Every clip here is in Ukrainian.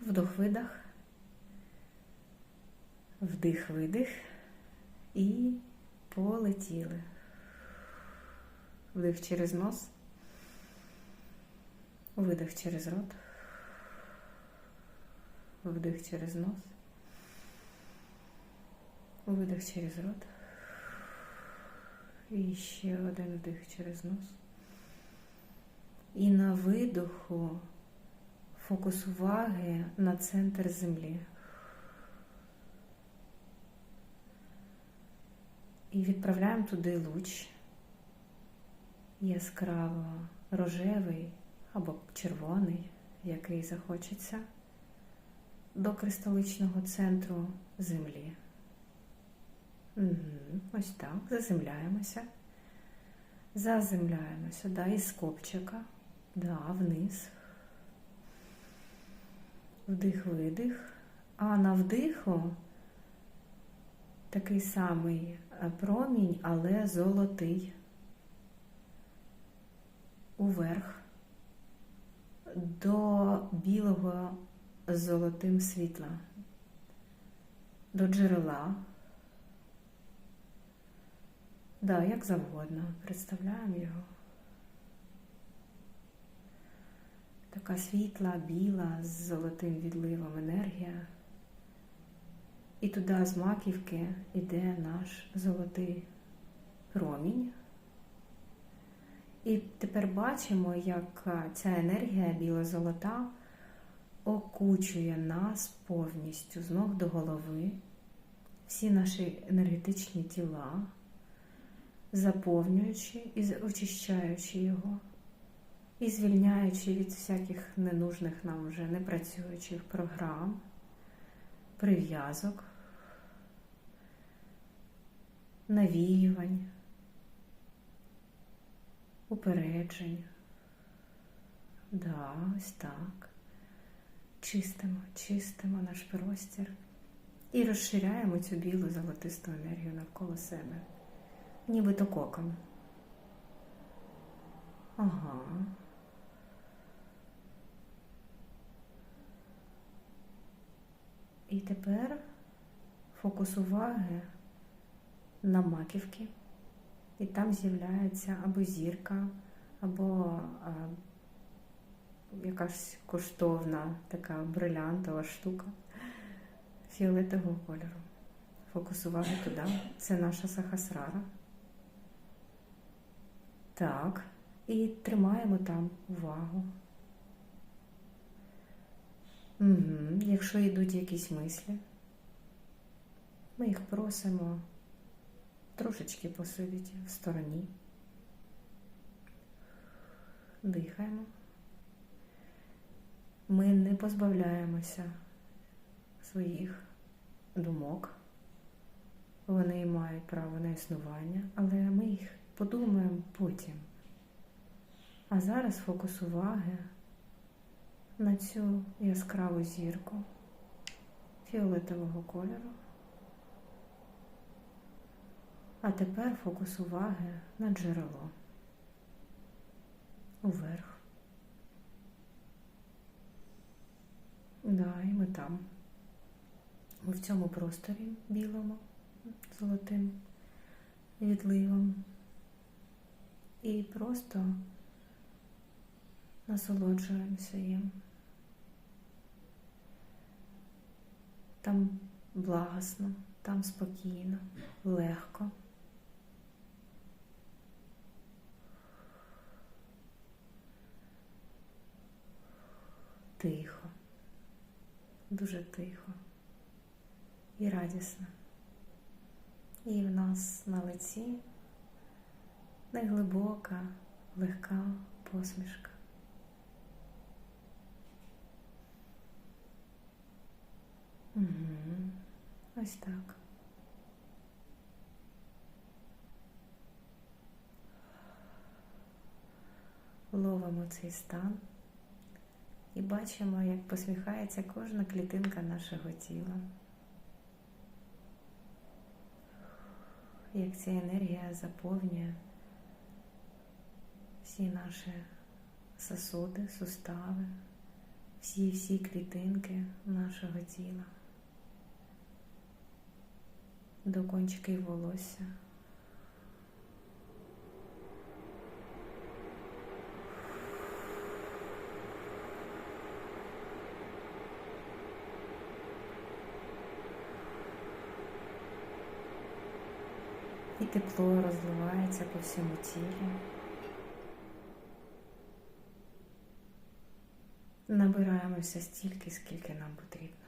Вдох-видох. Вдих-видих. І полетіли. Вдих через нос. Видих через рот. Вдих через нос. Видих через рот. І ще один вдих через нос. І на видоху фокус уваги на центр землі. І відправляємо туди луч яскраво рожевий або червоний, який захочеться, до кристаличного центру землі. Угу. Ось так, заземляємося. Заземляємося, да, із копчика, да, вниз. Вдих-видих. А на вдиху такий самий промінь, але золотий. Уверх до білого з золотим світла, до джерела. Да, як завгодно. Представляємо його. Така світла, біла, з золотим відливом енергія. І туди з маківки йде наш золотий промінь. І тепер бачимо, як ця енергія біло-золота окучує нас повністю з ног до голови, всі наші енергетичні тіла, заповнюючи і очищаючи його, і звільняючи від всяких ненужних нам вже непрацюючих програм, прив'язок, навіювань упереджень. Да, ось так. Чистимо, чистимо наш простір і розширяємо цю білу золотисту енергію навколо себе, нібито коком. Ага. І тепер фокус уваги на маківки. І там з'являється або зірка, або а, якась коштовна така брилянтова штука фіолетового кольору. Фокус уваги туди. Це наша сахасрара. Так. І тримаємо там увагу. Угу. Якщо йдуть якісь мислі, ми їх просимо трошечки посидіть в стороні. Дихаємо. Ми не позбавляємося своїх думок. Вони мають право на існування, але ми їх подумаємо потім. А зараз фокус уваги на цю яскраву зірку фіолетового кольору. А тепер фокус уваги на джерело. Уверх. Да, і ми там. Ми в цьому просторі білому, золотим відливом. І просто насолоджуємося їм. Там благосно, там спокійно, легко. Тихо, дуже тихо і радісно. І в нас на лиці неглибока, легка посмішка. Угу. Ось так. Ловимо цей стан і бачимо, як посміхається кожна клітинка нашого тіла. Як ця енергія заповнює всі наші сосуди, сустави, всі-всі клітинки нашого тіла, до кончиків волосся. І тепло розливається по всьому тілу. Набираємося стільки, скільки нам потрібно.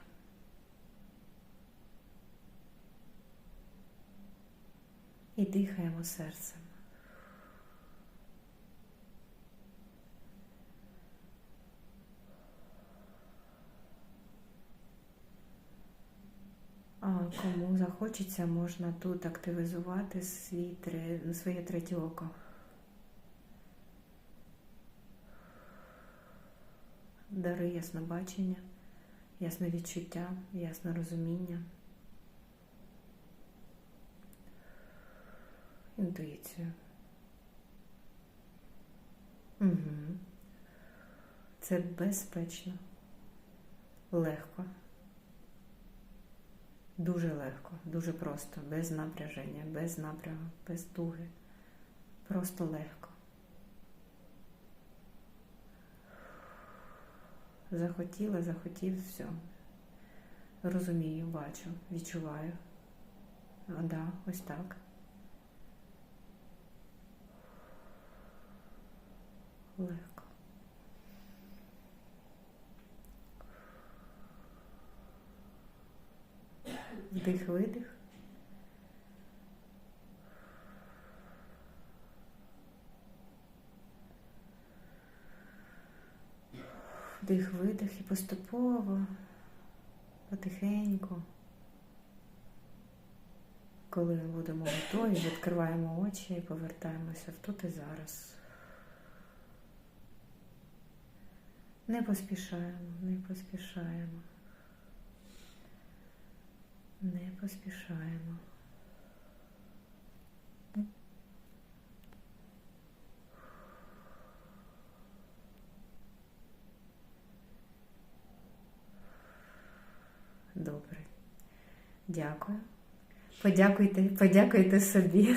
І дихаємо серцем. А кому захочеться, можна тут активізувати свій, своє третє око. Дари яснобачення, ясновідчуття, яснорозуміння, інтуїцію. Угу. Це безпечно, легко. Дуже легко, дуже просто, без напряження, без напрягу, без туги. Просто легко. Захотіла, захотів, все. Розумію, бачу, відчуваю. А, да, ось так. Легко. Вдих, видих. Вдих, видих і поступово, потихеньку. Коли ми будемо готові, відкриваємо очі і повертаємося в тут і зараз. Не поспішаємо, не поспішаємо. Не поспішаємо. Добре. Дякую. Подякуйте, подякуйте собі.